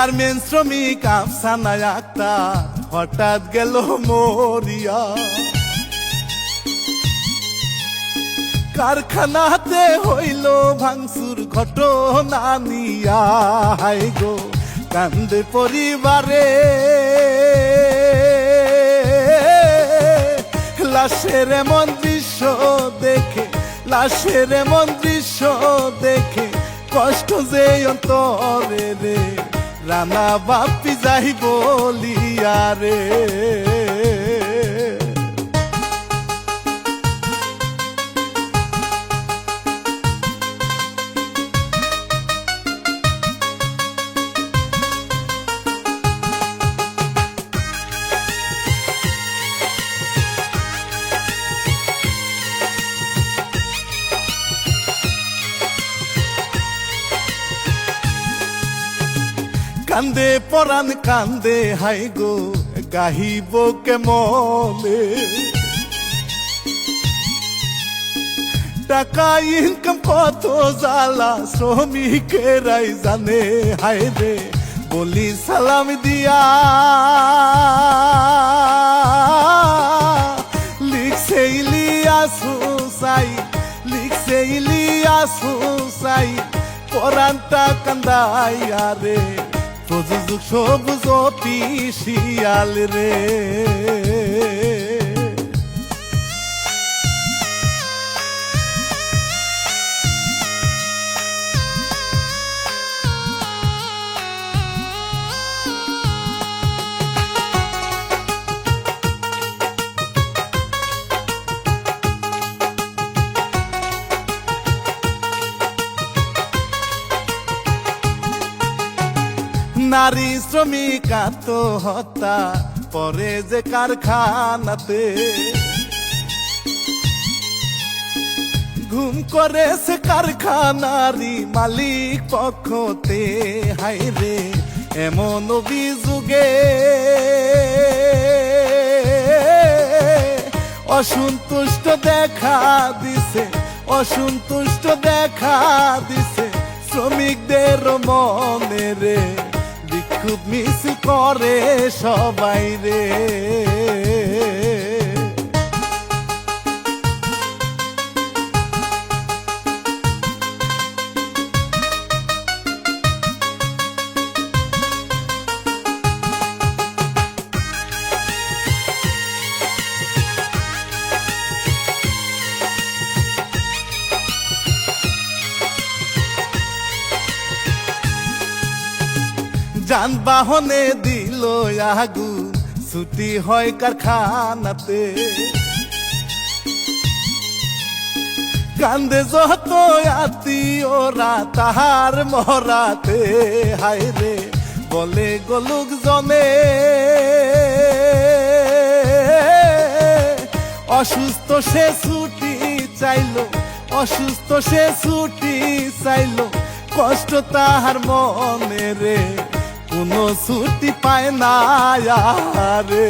Garments শ্রমিক আফসানা আক্তার, হঠাৎ গেল মরিয়া। কারখানাতে হইল ভাঙচুর ঘটনা নিয়া হাই গো, কান্দে পরিবারে। লাশের এমন দৃশ্য দেখে, লাশের এমন দৃশ্য দেখে, কষ্ট যে অন্তরে রে। রানা বাপি যাই বলিয়া রে কান্দে, পরাণ কান্দে হাই গো, গাহিব কেমনে? টাকা ইনকাম কত জ্বালা, শ্রমিকেরাই জানে, হায় রে, বলি সালাম দিয়া। লিখছে ইলিয়াস হুসাই লিখছে ইলিয়াস হুসাই পরানটা কান্দাইয়া রে। প্রযোজক সবুজ পিসিয়াল রে। নারী শ্রমিক আত্মহত্যা পরে যে কারখানাতে। ঘুম করে সে কারখানারি মালিক পক্ষতে। হাই রে, এমন অভিযোগে অসন্তুষ্ট দেখা দিছে, অসন্তুষ্ট দেখা দিছে শ্রমিকদের মনে রে। বিক্ষোভ মিস করে সবাই রে। যানবাহনে দিল আগুন। ছুটি হয় কারখানাতে। কান্দে যত আত্মীয়রা, তাহার মরাতে হায় রে, বলে গলুক জনে অসুস্থ সে ছুটি চাইলো, অসুস্থ সে ছুটি চাইলো। কষ্ট তাহার মনে রে। কোনো ছুটি পায় না রে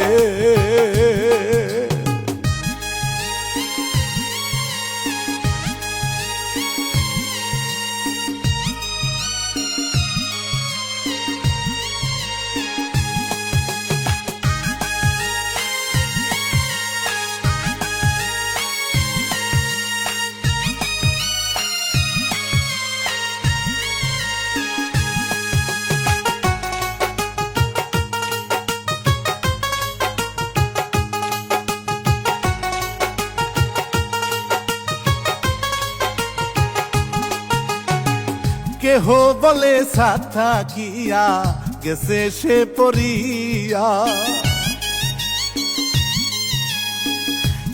বলে, সাথা কিয়া গেছে সে পরিয়া।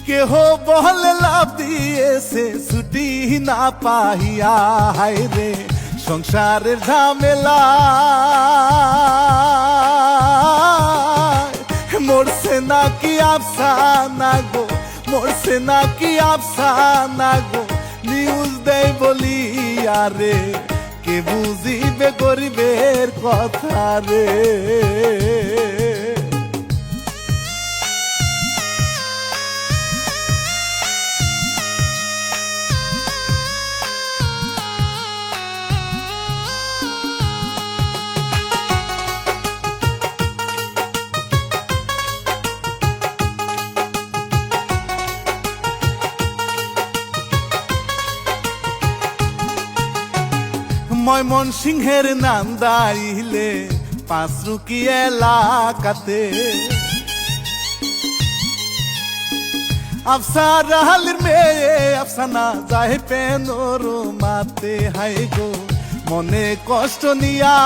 কেহ বলে লাভ দিয়েছে ছুটি না পাহিয়া, হায় রে, সংসারের ঝামেলা। মরছে নাকি আফসানা গো, মরছে নাকি আফসানা গো নিউজ দেয় বলি আরে কে বুঝিবে গরিবের কথা রে। ময়মন সিংহের নাম দাইলে, পাঁচরুকি এলাকাতে। আফসার হালির মেয়ে, আফসানা যায় পেনর মাতে হাই গো, মনে কষ্ট নিয়া।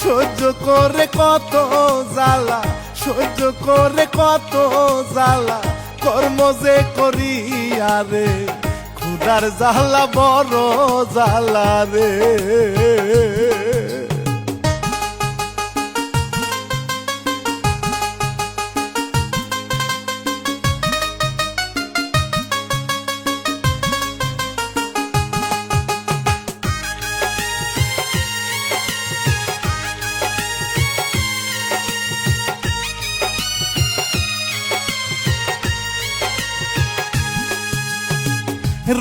সহ্য করে কত জ্বালা, সহ্য করে কত জ্বালা, কর্ম যে করি আরে খুদার জালা বড় জালা রে।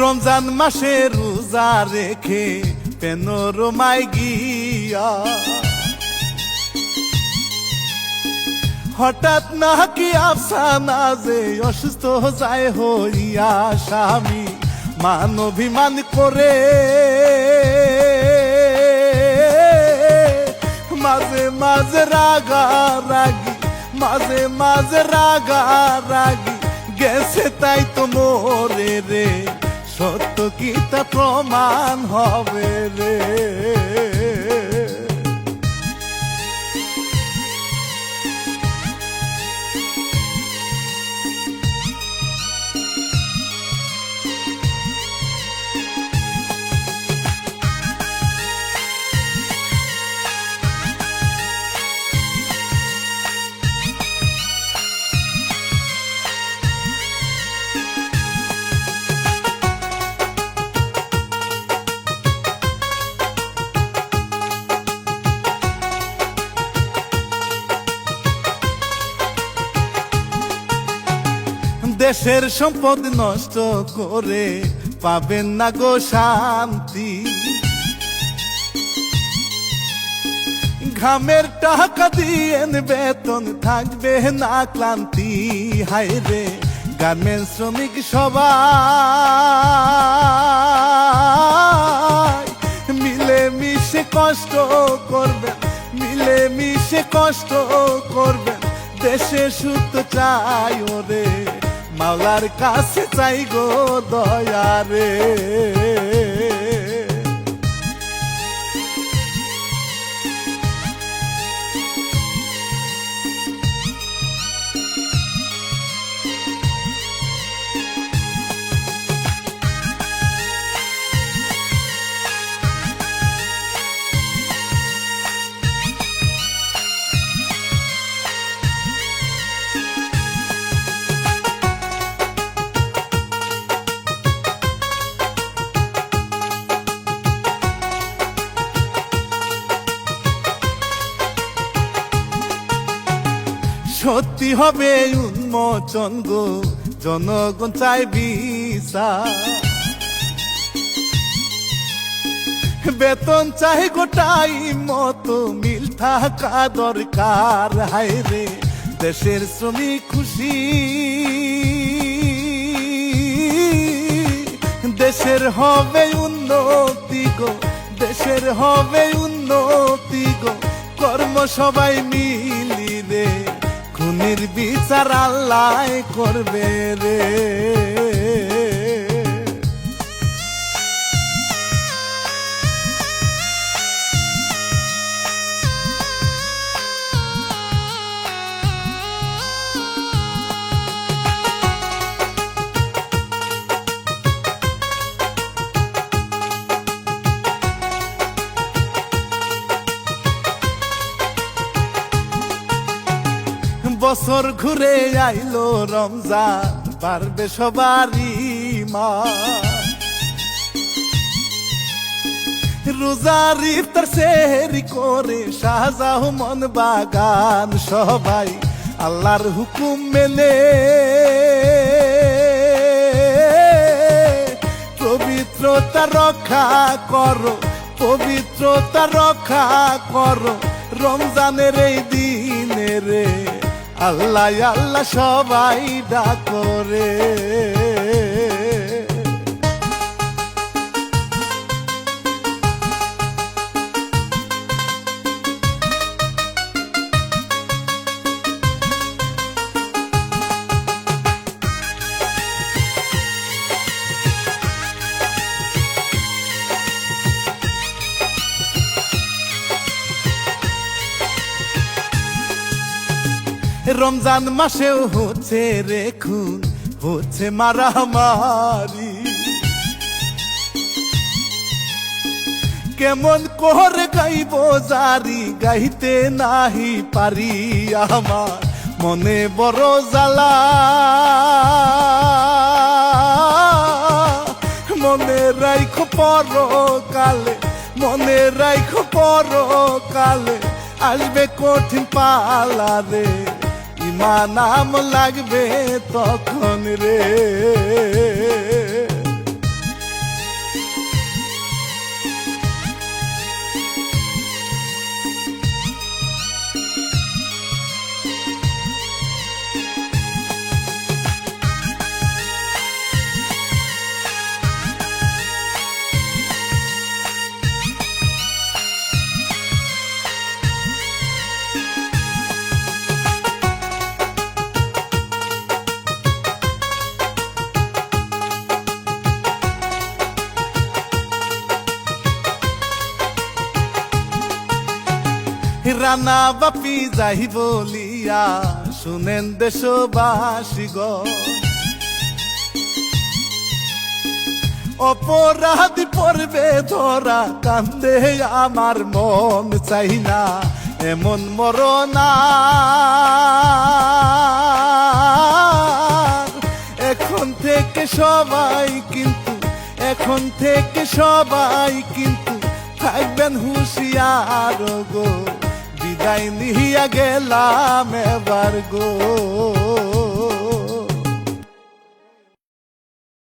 রমজান মাসে রোজা রেখে পেনোরমাই গিয়া। হঠাৎ নাকি আফসানা যে অসুস্থ যায় হইয়া স্বামী, মান অভিমান করে। মাঝে মাঝে রাগা রাগি মাঝে মাঝে রাগা রাগি গেছে তাই তো মোরে রে। সত্য কি তা প্রমাণ হবে রে? দেশের সম্পদ নষ্ট করে পাবেন না গো শান্তি। ঘামের টাকা দিয়েন বেতন থাকবে না ক্লান্তি, হায় রে গার্মেন্ট শ্রমিক সবাই। মিলে মিশে কষ্ট করবেন মিলে মিশে কষ্ট করবেন, দেশে সুত চাই ওরে। মাওলার কাছে চাই গো দয়া সত্যি হবে উন্মোচন গো, জনগণ চাই বিসা বেতন চাই গোটাই মতো, মিল থাকা দরকার, হায় রে, দেশের শ্রমিক খুশি। দেশের হবে উন্নতি গো, দেশের হবে উন্নতি গো, কর্ম সবাই মিলি খুনির বিচার আল্লাহ করবে রে। বছর ঘুরে আইলো রমজান পারবে সবারই মা রোজার ইফতার সেহরি করে শাহজাহ মন বাগান সবাই, আল্লাহর হুকুম মেনে। পবিত্রতা রক্ষা করো, পবিত্রতা রক্ষা করো, রমজানের এই দিনে রে। আল্লাহ আল্লাহ সবাই ডাকরে রমজান মাসেও হচ্ছে রে খুন, হচ্ছে মারামারি। কেমন করে গাইব জারি, গাইতে নাহি পারি আমার, মনে বড় জ্বালা। মনে রাইখো পর কালে মনে রাইখো পর কালে আসবে কঠিন পালা রে। ইমান নাম লাগবে তখন রে। রানা বাপি যাই বলিয়া, শুনেন দেশবাসী গ। অপরাধী পড়বে ধরা কান্দে আমার মন চাই না, এমন মরনা এখন থেকে সবাই কিন্তু, এখন থেকে সবাই কিন্তু থাকবেন হুঁশিয়ার গো। জায়গায় নিহিয়া গেলাম এবার গো।